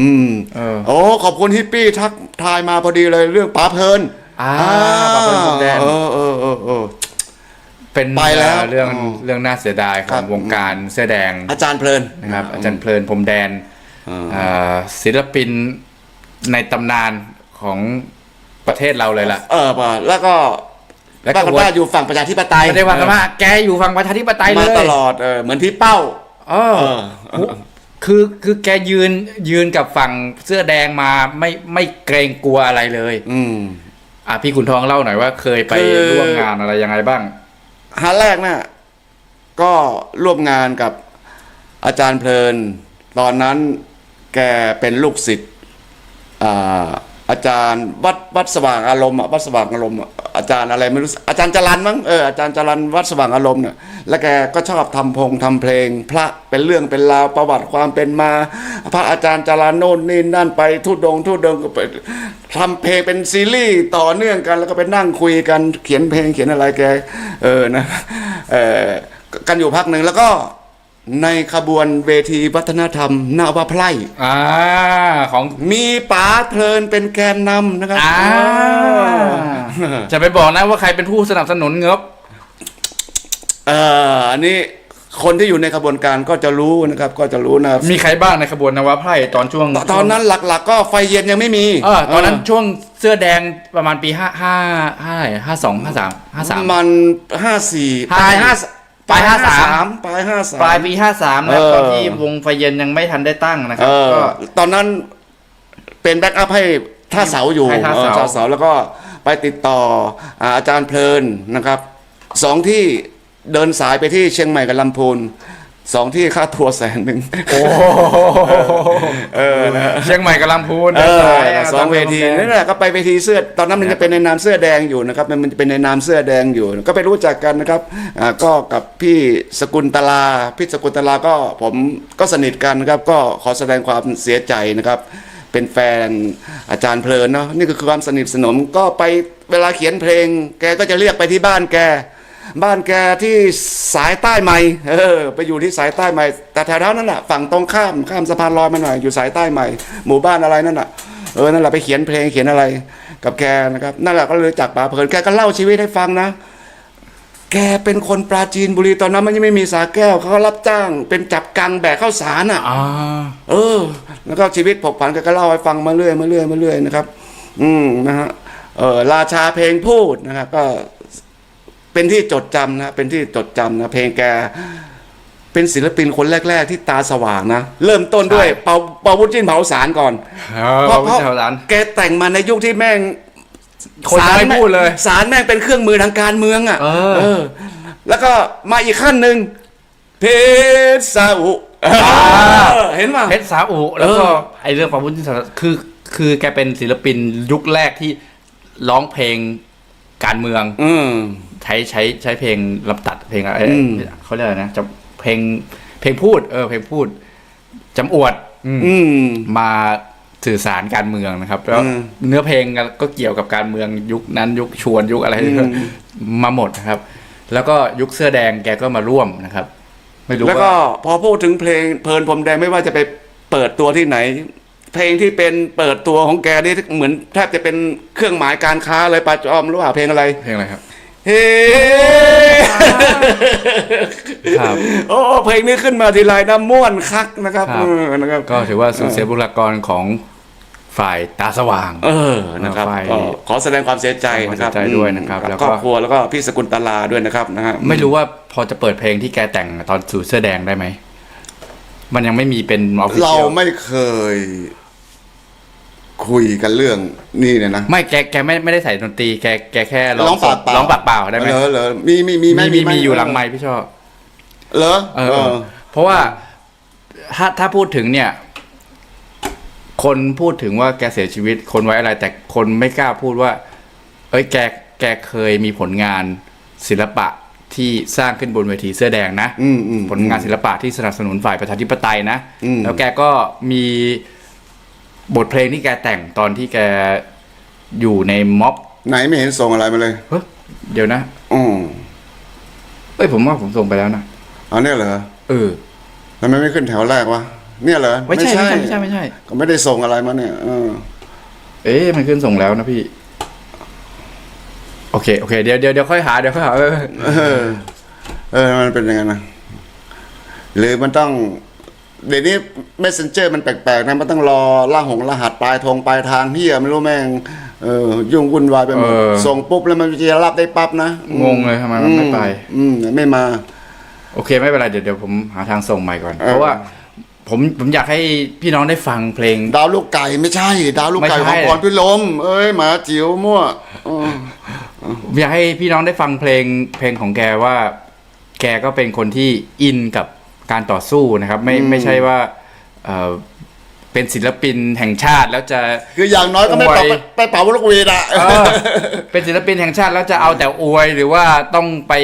อืมเออ โอ้ขอบคุณฮิปปี้ทักทายมาพอดีเลยเรื่องป๋าเพลินอ่าป๋าเพลินพรมแดน เออเออเออเออ เป็นไปแล้วเรื่องอืมเรื่องน่าเสียดายขครัองบ วงการเสื้อแดงอาจารย์เพลิน นะครับ อาจารย์เพลินพรมแดนอ่า อ่าศิลปินในตำนานของประเทศเราเลยล่ะ เออป่ะแล้วก็แล้วก็บ้านกันว่าอยู่ฝั่งประชาธิปไตยไม่ได้ว่ากันว่าแกอยู่ฝั่งประชาธิปไตยเลมายตลอดเออเหมือนพี่เป้า เออ เออ คือคือแกยืนยืนกับฝั่งเสื้อแดงมาไม่ไม่เกรงกลัวอะไรเลย อืม อะพี่ขุนทองเล่าหน่อยว่า เคยไปคือ ร่วมงานอะไรยังไงบ้าง ฮาแรกน่ะก็ร่วมงานกับอาจารย์เพลิน ตอนนั้นแกเป็นลูกศิษย์อ่า อาจารย์วัดวัดสว่างอารมณ์วัดสว่างอารมณ์อาจารย์อะไรไม่รู้อาจารย์จรันมั้งเอออาจารย์จรันวัดสว่างอารมณ์เนี่ยแล้วแกก็ชอบทำพงทำเพลง พระเป็นเรื่องเป็นราวประวัติความเป็นมา พระอาจารย์จรันโน่นนี่นั่นไปทุดงทุดงก็ไปทำเพลงเป็นซีรีส์ต่อเนื่องกัน แล้วก็ไปนั่งคุยกันเขียนเพลงเขียนอะไรแกเออนะเออกันอยู่พักหนึ่งแล้วก็ ในขบวนเวทีวัฒนธรรมนาวาไพร่อ่าของมีป๋าเพลินเป็นแกนนำนะครับอ่าจะไปบอกนะว่าใครเป็นผู้สนับสนุนเงบเอออันนี้คนที่อยู่ในขบวนการก็จะรู้นะครับ ก็จะรู้นะมีใครบ้างในขบวนนวไพร่ตอนช่วงตตอนนั้นหลัก ๆ ก็ไฟเย็นยังไม่มีเออตอนนั้นช่วงเสื้อแดงประมาณปีห้าห้าห้าห้าสองห้าสามห้าสามมันห้าสี่ปลายห้า ปลายห้าปลายสามปลายห้าสามปลายปีห้าสามนะเออตอนที่วงไฟเย็นยังไม่ทันได้ตั้งนะครัเอบอก็ตอนนั้นเป็นแบ็กอัพให้ท่าเสาอยู่ให้ท่าเสาออท่าเสาแล้วก็ไปติดต่ออ่าอาจารย์เพลินนะครับสองที่เดินสายไปที่เชียงใหม่กับลำพูน สองที่ค่าทัวร์แสนหนึ่งโอ้เออนะเชียงใหม่กับลำพูนเออสายสองเวทีนั่นแหละก็ไปเวทีเสื้อตอนนั้นมันจะเป็นในนามเสื้อแดงอยู่นะครับมันมันจะเป็นในนามเสื้อแดงอยู่ ก็ไปรู้จักกันนะครับอ่าก็กับพี่สกุลตลาพี่สกุลตลาก็ผมก็สนิทกันนะครับ ก็ขอแสดงความเสียใจนะครับ เป็นแฟนอาจารย์เพลินเนาะนี่ก็คือความสนิทสนมก็ไปเวลาเขียนเพลง แกก็จะเรียกไปที่บ้านแก บ้านแกที่สายใต้ใหม่เออไปอยู่ที่สายใต้ใหม่ แต่แถวๆนั้นน่ะฝั่งตรงข้ามข้ามสะพานลอยมาหน่อยอยู่สายใต้ใหม่ หมู่บ้านอะไรนั่นน่ะเออนั่นแหละไปเขียนเพลงเขียนอะไร กับแกนะครับนั่นแหละก็เลยจากป่าเพลินแกก็เล่าชีวิตให้ฟังนะ แกเป็นคนปราจีนบุรีตอนนั้นมันยังไม่มีสาแก้วเขาก็รับจ้าง เป็นจับกังแบกข้าวสารอะอ่าเออ แล้วก็ชีวิตผกผันแกก็เล่าให้ฟังมาเรื่อยมาเรื่อยมาเรื่อยนะครับ อืมนะฮะเออราชาเพลงพูดนะครับก็ เป็นที่จดจำนะเป็นที่จดจำนะเพลงแกเป็นศิลปินคนแรก ๆ ที่ตาสว่างนะ เริ่มต้นด้วย เปาเปาวุฒินเผาสารก่อนเออเพราะพเพระราะเจ้าหลานแกแต่งมาในยุคที่แม่งคนยังไม่แม่งพูดเลยสารแม่งเป็นเครื่องมือทางการเมืองอะเออ แล้วก็มาอีกขั้นหนึ่งเพชรซาอุเออเห็นป่ะเพชรสาอุแล้วก็เออไอเรื่องความพุ่งคือคือแกเป็นศิลปินยุคแรกที่ร้องเพลงการเมือง อืม ใช้ใช้ใช้เพลงลำตัดเพลงอะไรอืมเขาเรียกอะไรนะจะเพลงเพลงพูด เออ เพลงพูดจำอวดอืมอืมมาสื่อสารการเมืองนะครับแล้วอืมเนื้อเพลงก็เกี่ยวกับการเมืองยุคนั้นยุคชวนยุคอะไรอืมมาหมดนะครับ แล้วก็ยุคเสื้อแดงแกก็มาร่วมนะครับ ไม่รู้แล้วก็ว่าพอพูดถึงเพลงเพลินพรมแดงไม่ว่าจะไปเปิดตัวที่ไหน เพลงที่เป็นเปิดตัวของแกนี่เหมือนแทบจะเป็นเครื่องหมายการค้าเลยปาจอมรู้ว่าเพลงอะไรเพลงอะไรครับ เฮ้ครับ โอ้เพลงนี้ขึ้นมาทีไรน้ำม่วนคักนะครับครับ เออนะครับก็ถือว่าสูญเสียบุคลากรของฝ่ายตาสว่าง เออนะครับไฟก็ขอแสดงความเสียใจนะครับขอแสดงความเสียใจด้วยนะครับอืมแล้วก็ ครอบครัวแล้วก็พี่สกุลตลาด้วยนะครับนะฮะ ไม่รู้ว่าพอจะเปิดเพลงที่แกแต่งตอนสู่เสื้อแดงได้ไหม มันยังไม่มีเป็นออฟฟิเราเชียล ไม่เคย คุยกันเรื่องนี่เนี่ยนะไม่แกแกไม่ไม่ได้ใส่ดนตรีแกแกแค่ร้ร้อองงปากเปล่าร้องปากเปล่าได้ไหมเหรอเหรอมีมีมีไหมีมีไหมีอยู่หลังไม้พี่ชอบเหรอเออเออ เพราะว่าถ้าถ้าพูดถึงเนี่ย คนพูดถึงว่าแกเสียชีวิตคนไว้อะไร แต่คนไม่กล้าพูดว่า เอ้ยแกแกเคยมีผลงานศิลปะที่สร้างขึ้นบนเวทีเสื้อแดงนะอืมอืมผลงานศิลปะที่สนับสนุนฝ่ายประชาธิปไตยนะอืมแล้วแกก็มี บทเพลงที่แกแต่งตอนที่แกอยู่ในม็อบไหนไม่เห็นส่งอะไรมาเลยเฮ้ยเดี๋ยวนะอืมเอ้ยผมว่าผมส่งไปแล้วนะเอาเนี่ยเหรอเออทำไมไม่ขึ้นแถวแรกวะเนี่ยเหรอไม่ใช่ไม่ใช่ไม่ใช่ไม่ใช่ ก็ไม่ได้ส่งอะไรมาเนี่ยเออเอ๊ะมันขึ้นส่งแล้วนะพี่ โอเคโอเคเดี๋ยวเดี๋ยวเดี๋ยวค่อยหาเดี๋ยวค่อยหาเออเออเออมันเป็นยังไงนะหรือมันต้อง เดี๋ยวนี้ messenger มันแปลกๆนะมันต้องรอล่างหงรหัสปลายทงปลายทางเฮียไม่รู้แม่งเออยุ่งวุ่นวายไปหมดส่งปุ๊บแล้วมันจะรับได้ปั๊บนะงงเลยทำไมมันไม่ไป อืมไม่มา โอเคไม่เป็นไรเดี๋ยวเดี๋ยวผมหาทางส่งใหม่ก่อน เออ เพราะว่าผมผมอยากให้พี่น้องได้ฟังเพลง ดาวลูกไก่ไม่ใช่ ดาวลูกไก่ไม่ขใช่ องพรพิลมเอ้ยหมาจิ๋วมั่วเออ ผมอยากให้พี่น้องได้ฟังเพลงเพลงของแกว่า แกก็เป็นคนที่อินกับ การต่อสู้นะครับ ไม่ไม่ใช่ว่าเออเป็นศิลปินแห่งชาติแล้วจะ คืออย่างน้อยก็ไม่เป่าอวย ไปเป่าลูกหวีดอะเออเป็นศิลปินแห่งชาติแล้วจะเอาแต่อวยหรือว่าต้องไป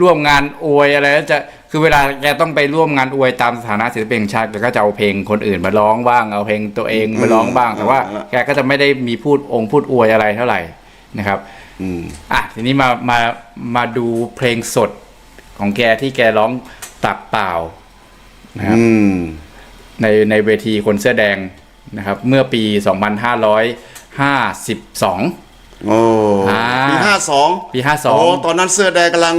ร่วมงานอวยอะไรแล้วจะคือเวลาแกต้องไปร่วมงานอวยตามสถานะศิลปินแห่งชาติแกก็จะเอาเพลงคนอื่นมาร้องบ้างเอาเพลงตัวเองมาร้องบ้าง แต่ว่าแกก็จะไม่ได้มีพูดองค์พูดอวยอะไรเท่าไหร่นะครับอืมอะทีนี้มามามาดูเพลงสดของแกที่แกร้องตักเปล่า นะครับอืมในในเวทีคนเสื้อแดงนะครับ เมื่อปี 2552 โอ้อ่าปีห้าสองปีโอ้52ตอนนั้นเสื้อแดงกำลัง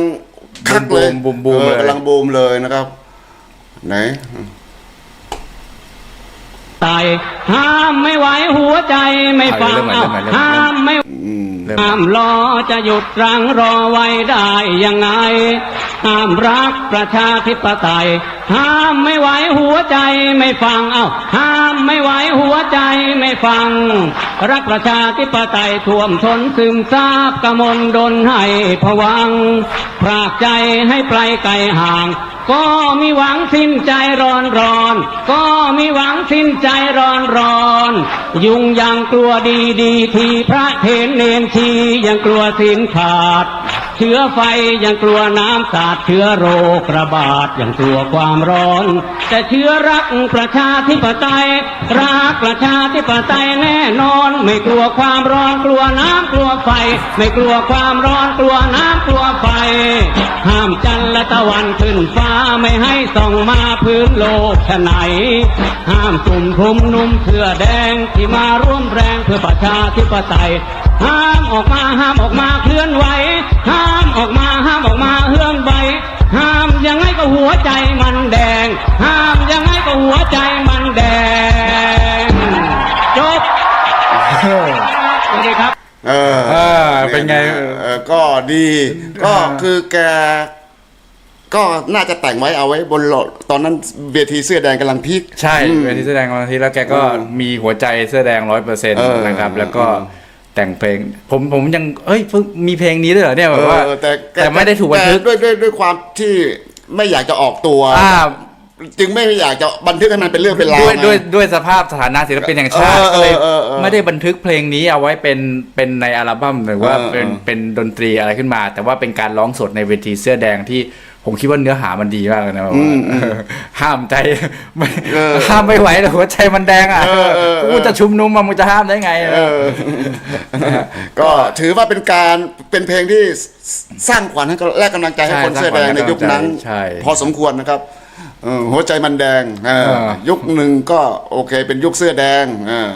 คักเลยบูมบูมบูมออเลยกำลังบูมเลยนะครับ ไหน ตาย ห้ามไม่ไหวหัวใจไม่ฟังเอาเริ่มใหม่เริ่มใหม่เริ่มใหม่ห้ามไม่อืมเริ่ม ห้ามรอจะหยุดรังรอไว้ได้ยังไง ห้ามรักประชาธิปไตย ห้ามไม่ไหวหัวใจไม่ฟัง เอ้า ห้ามไม่ไหวหัวใจไม่ฟัง รักประชาธิปไตยท่วมทนซึมซาบกระมนดนให้ผวังพรากใจให้ไกลไกลห่าง ก็มีหวังสิ้นใจร้อนร้อน ก็มีหวังสิ้นใจร้อนร้อน ยุงยังกลัวดีดีที่พระเทนเนนชียังกลัวสิ้นขาด เชื้อไฟยังกลัวน้ำสาดเชื้อโรคระบาดยังกลัวความร้อน แต่เชื้อรักประชาธิปไตยรักประชาธิปไตยแน่นอน ไม่กลัวความร้อนกลัวน้ำกลัวไฟ ไม่กลัวความร้อนกลัวน้ำกลัวไฟ ห้ามจันทร์และตะวันขึ้นฟ้าไม่ให้ส่องมาพื้นโลกฉะไหน ห้ามกลุ่มทุมนุ่มเสื้อแดงที่มาร่วมแรงเพื่อประชาธิปไตย ห้ามออกมาห้ามออกมาเคลื่อนไหว ห้ามออกมาห้ามออกมาเฮือนไหวห้ามยังไงก็หัวใจมันแดง ห้ามยังไงก็หัวใจมันแดง จบสวัสดีครับ เออเออเป็นไง เออเออก็ดีก็คือแก ก็น่าจะแต่งไว้เอาไว้บนโลดตอนนั้นเวทีเสื้อแดงกำลังพีค ใช่อืมเวทีแสดงวันอาทิตย์แล้วแกก็เออมีหัวใจเสื้อแดงร้อยเปอร์เซ็นต์เออนะครับ แล้วก็ เออ แต่งเพลง ผมผมยังเอ้ยเพิ่งมีเพลงนี้ด้วยเหรอเนี่ยแบบว่าเออแต่แต่ไม่ได้ถูกบันทึก แต่ด้วยด้วยด้วยความที่ไม่อยากจะออกตัว อ่า จึงไม่อยากจะบันทึกให้มันเป็นเรื่องเป็นราวด้วยไง ด้วยด้วยสภาพสถานะศิลปินแห่งชาติเออก็เลยเออเออไม่ได้บันทึกเพลงนี้เอาไว้เป็นเป็นในอัลบั้มหรือว่าเออเป็นเออเป็นดนตรีอะไรขึ้นมา แต่ว่าเป็นการร้องสดในเวทีเสื้อแดงที่ ผมคิดว่าเนื้อหามันดีมากเลยนะแบบว่าเออห้ามใจไม่เออห้ามไม่ไหวแต่หัวใจมันแดงอะเออเออเออกูจะชุมนุมมามึงจะห้ามได้ไงเออก็ถือว่าเป็นการเป็นเพลงที่สร้างขวัญให้กับและกำลังใจให้ใช่คนเสื้อแดงในยุคนั้นใช่พอสมควรนะครับเออหัวใจมันแดงเออเออยุคหนึ่งก็โอเคเป็นยุคเสื้อแดงเออ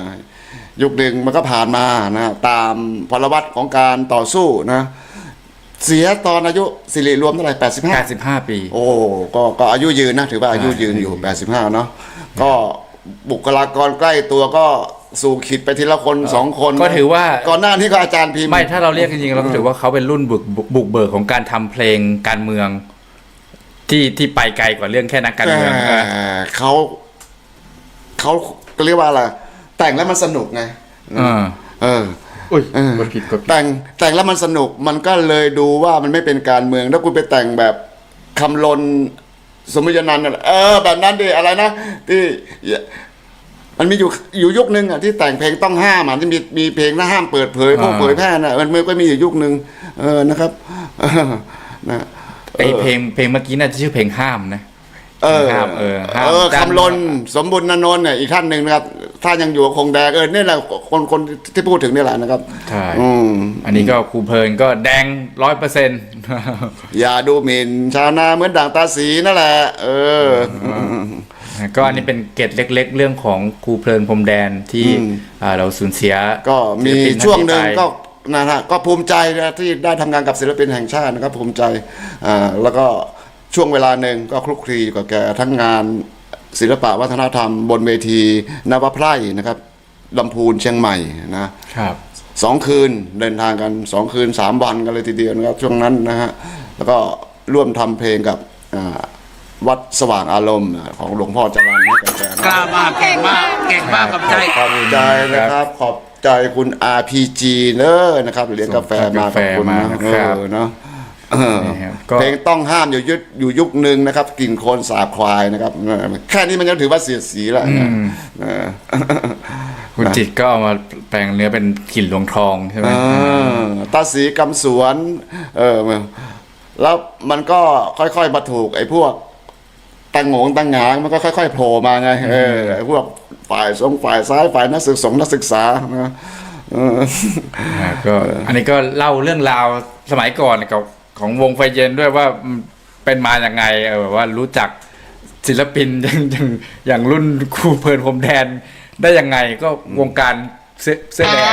ยุคหนึ่งมันก็ผ่านมานะตามพลวัตของการต่อสู้นะ เสียตอนอายุสิริรวมเท่าไหร่แปดสิบห้า85 ปี โอ้ก็ก็อายุยืนนะ ถือว่าอายุยืนอยู่85เนาะก็บุคลากรใกล้ตัวก็สู่ขีดไปทีละคนสองคนก็ถือว่า ก่อนหน้านี้ก็อาจารย์พิมพ์ ไม่ถ้าเราเรียกจริงๆเราก็ถือว่าเขาเป็นรุ่นบุกบุกบุกเบิกของการทำเพลงการเมือง ที่ที่ไปไกลกว่าเรื่องแค่นักการเมืองแต่เขาเขาเรียกว่าอะไรแต่งแล้วมันสนุกไง เออ เออ อุ้ยเออกดผิดกดผิด แต่งแต่งแล้วมันสนุกมันก็เลยดูว่ามันไม่เป็นการเมือง ถ้าคุณไปแต่งแบบคำลนสมมตินันท์น่ะเออ แบบนั้นดิอะไรนะที่มันมีอยู่อยู่ยุคนึงอะที่แต่งเพลงต้องห้ามอะที่มีมีเพลงนะห้ามเปิดเผยพวกอ่า เผยแพร่น่ะมันมันก็มีอยู่ยุคนึงเออนะครับเออนะ ไอเพลงเพลงเมื่อกี้น่าจะชื่อเพลงห้ามนะ เออห้ามเออห้ามเออจ้างคำลนสมบุญนนนท์เนี่ยอีกท่านหนึ่งนะครับ ถ้ายังอยู่คงแดงเออนี่แหละคนคนที่พูดถึงนี่แหละนะครับใช่อืมอันนี้ก็ครูเพลินก็แดงร้อยเปอร์เซ็นต์อย่าดูหมิ่นชาวนาเหมือนด่างตาสีนั่นแหละ เออ ก็อันนี้เป็นเกร็ดเล็ก ๆ เรื่องของครูเพลินพรมแดนที่อืมอ่าเราสูญเสีย ก็มีศิลปินช่วงหนึ่งท่าก็ไปนะฮะก็ภูมิใจนะที่ได้ทำงานกับศิลปินแห่งชาตินะครับภูมิใจอ่าแล้วก็ช่วงเวลาหนึ่งก็คลุกคลีอยู่กับแกทั้งงาน ศิลปะวัฒนธรรมบนเวทีนวไพร่นะครับลำพูนเชียงใหม่นะครับสองคืนเดินทางกันสองคืนสามวันกันเลยทีเดียวนะครับช่วงนั้นนะฮะแล้วก็ร่วมทำเพลงกับอ่าวัดสว่างอารมณ์ของหลวงพ่อจรัญให้กับแกนะกล้ามากเก่งมากเก่งมากกับใจขอบใจนะครับขอบใจคุณ RPG เนอะนะครับเลี้ยงกาแฟมาส่งกาแฟขอบคุณมานะนะครับเออเนาะเออนี่ครับก็ เพลงต้องห้ามอยู่ยุคอยู่ยุคหนึ่งนะครับกลิ่นโคลนสาบควายนะครับเออแค่นี้มันก็ถือว่าเสียดสีแล้วนะเออ คุณจิตก็เอามาแปลงเนื้อเป็นกลิ่นหลวงทองใช่ไหมเออตาสีกำสวน เออแล้วมันก็ค่อยๆมาถูก ไอ้พวกตังโงงตังหงางมันก็ค่อยๆโผล่มาไง เออไอ้พวกฝ่ายสงฝ่ายซ้ายฝ่ายนักศึกษานักศึกษานะเออ อ่าก็อันนี้ก็เล่าเรื่องราวสมัยก่อนกับ ของวงไฟเย็นด้วยว่าเป็นมาอย่างไงเออว่ารู้จักศิลปินอย่างอย่างอย่างรุ่นครูเพลินพรมแดนได้ยังไงก็วงการเสื้อแดง